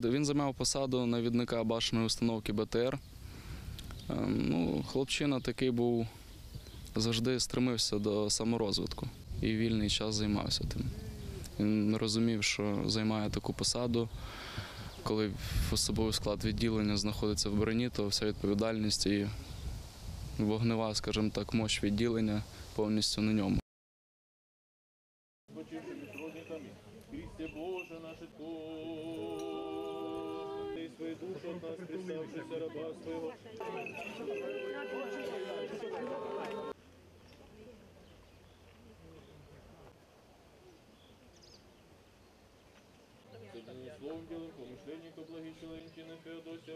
Він займав посаду навідника башеної установки БТР. Ем, Ну, хлопчина такий був, завжди стремився до саморозвитку і вільний час займався тим. Він розумів, що займає таку посаду. Коли в особовий склад відділення знаходиться в броні, то вся відповідальність і вогнева, скажімо так, мощ відділення повністю на ньому. Боже наше представшися раба. Сьогодні словом ділом, помишленника благича Валентина, Феодосія, Володимира